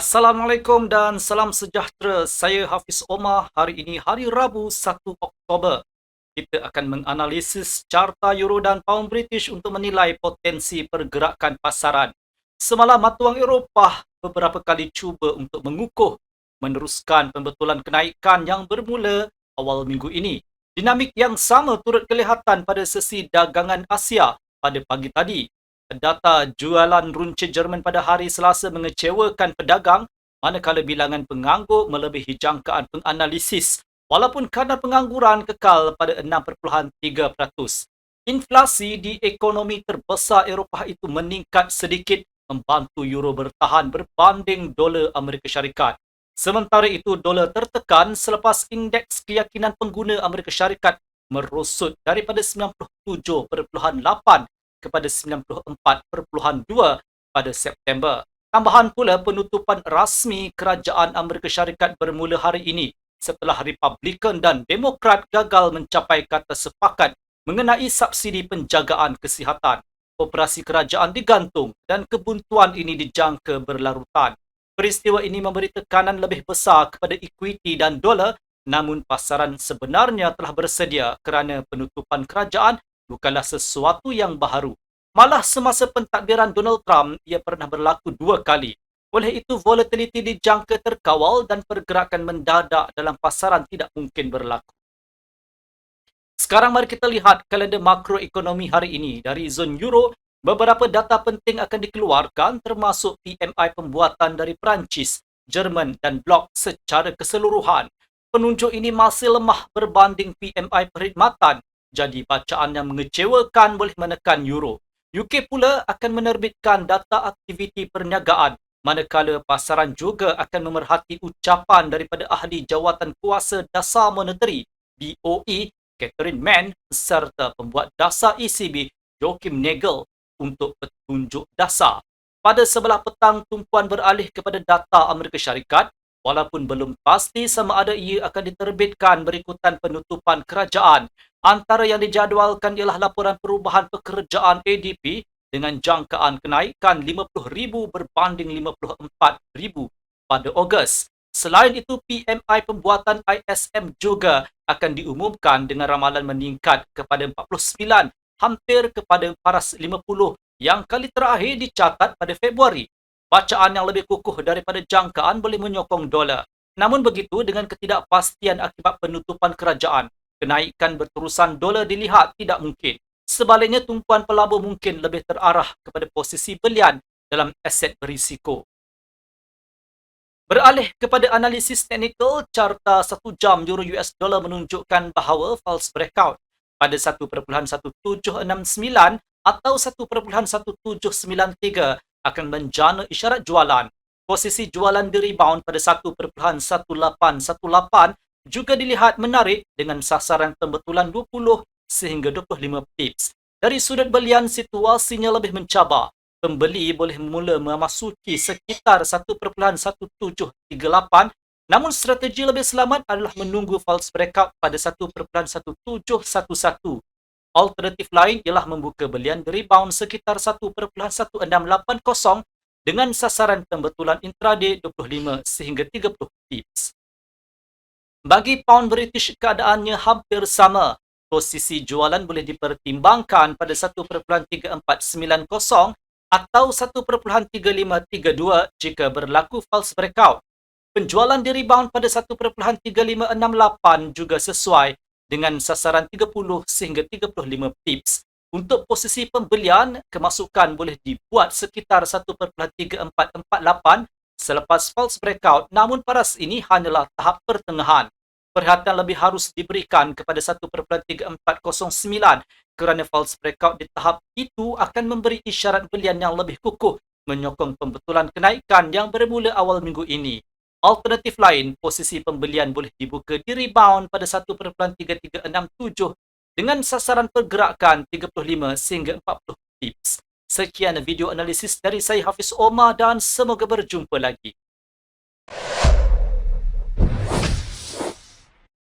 Assalamualaikum dan salam sejahtera. Saya Hafiz Omar. Hari ini hari Rabu 1 Oktober. Kita akan menganalisis carta euro dan pound British untuk menilai potensi pergerakan pasaran. Semalam mata wang Eropah beberapa kali cuba untuk mengukuh meneruskan pembetulan kenaikan yang bermula awal minggu ini. Dinamik yang sama turut kelihatan pada sesi dagangan Asia pada pagi tadi data jualan runcit Jerman pada hari Selasa mengecewakan pedagang manakala bilangan penganggur melebihi jangkaan penganalisis walaupun kadar pengangguran kekal pada 6.3%. Inflasi di ekonomi terbesar Eropah itu meningkat sedikit membantu euro bertahan berbanding dolar Amerika Syarikat. Sementara itu, dolar tertekan selepas indeks keyakinan pengguna Amerika Syarikat merosot daripada 97.8 kepada 94.2 pada September. Tambahan pula penutupan rasmi kerajaan Amerika Syarikat bermula hari ini setelah Republikan dan Demokrat gagal mencapai kata sepakat mengenai subsidi penjagaan kesihatan. Operasi kerajaan digantung dan kebuntuan ini dijangka berlarutan. Peristiwa ini memberi tekanan lebih besar kepada equity dan dolar namun pasaran sebenarnya telah bersedia kerana penutupan kerajaan bukanlah sesuatu yang baharu. Malah semasa pentadbiran Donald Trump, ia pernah berlaku dua kali. Oleh itu, volatility dijangka terkawal dan pergerakan mendadak dalam pasaran tidak mungkin berlaku. Sekarang mari kita lihat kalender makroekonomi hari ini. Dari zon Euro, beberapa data penting akan dikeluarkan termasuk PMI pembuatan dari Perancis, Jerman dan Blok secara keseluruhan. Penunjuk ini masih lemah berbanding PMI perkhidmatan jadi bacaan yang mengecewakan boleh menekan euro. UK pula akan menerbitkan data aktiviti perniagaan manakala pasaran juga akan memerhati ucapan daripada ahli jawatan kuasa dasar moneteri BOE Catherine Mann serta pembuat dasar ECB Joachim Nagel untuk petunjuk dasar. Pada sebelah petang tumpuan beralih kepada data Amerika Syarikat walaupun belum pasti sama ada ia akan diterbitkan berikutan penutupan kerajaan. Antara yang dijadualkan ialah laporan perubahan pekerjaan ADP dengan jangkaan kenaikan 50,000 berbanding 54,000 pada Ogos. Selain itu, PMI pembuatan ISM juga akan diumumkan dengan ramalan meningkat kepada 49 hampir kepada 450 yang kali terakhir dicatat pada Februari bacaan yang lebih kukuh daripada jangkaan boleh menyokong dolar. Namun begitu, dengan ketidakpastian akibat penutupan kerajaan, kenaikan berterusan dolar dilihat tidak mungkin. Sebaliknya, tumpuan pelabur mungkin lebih terarah kepada posisi belian dalam aset berisiko. Beralih kepada analisis teknikal, carta satu jam euro US dollar menunjukkan bahawa false breakout pada 1.1769 atau 1.1793 akan menjana isyarat jualan. Posisi jualan di rebound pada 1.1818 juga dilihat menarik dengan sasaran pembetulan 20 sehingga 25 pips. Dari sudut belian, situasinya lebih mencabar. Pembeli boleh mula memasuki sekitar 1.1738 namun strategi lebih selamat adalah menunggu false breakout pada 1.1711 Alternatif lain ialah membuka belian rebound sekitar 1.1680 dengan sasaran pembetulan intraday 25 sehingga 30 pips. Bagi pound British keadaannya hampir sama. Posisi jualan boleh dipertimbangkan pada 1.3490 atau 1.3532 jika berlaku false breakout. Penjualan di rebound pada 1.3568 juga sesuai dengan sasaran 30 sehingga 35 pips. Untuk posisi pembelian, kemasukan boleh dibuat sekitar 1.3448 selepas false breakout namun paras ini hanyalah tahap pertengahan. Perhatian lebih harus diberikan kepada 1.3409 kerana false breakout di tahap itu akan memberi isyarat belian yang lebih kukuh menyokong pembetulan kenaikan yang bermula awal minggu ini. Alternatif lain, posisi pembelian boleh dibuka di rebound pada 1.3367 dengan sasaran pergerakan 35 sehingga 40 pips. Sekian video analisis dari saya Hafiz Omar dan semoga berjumpa lagi.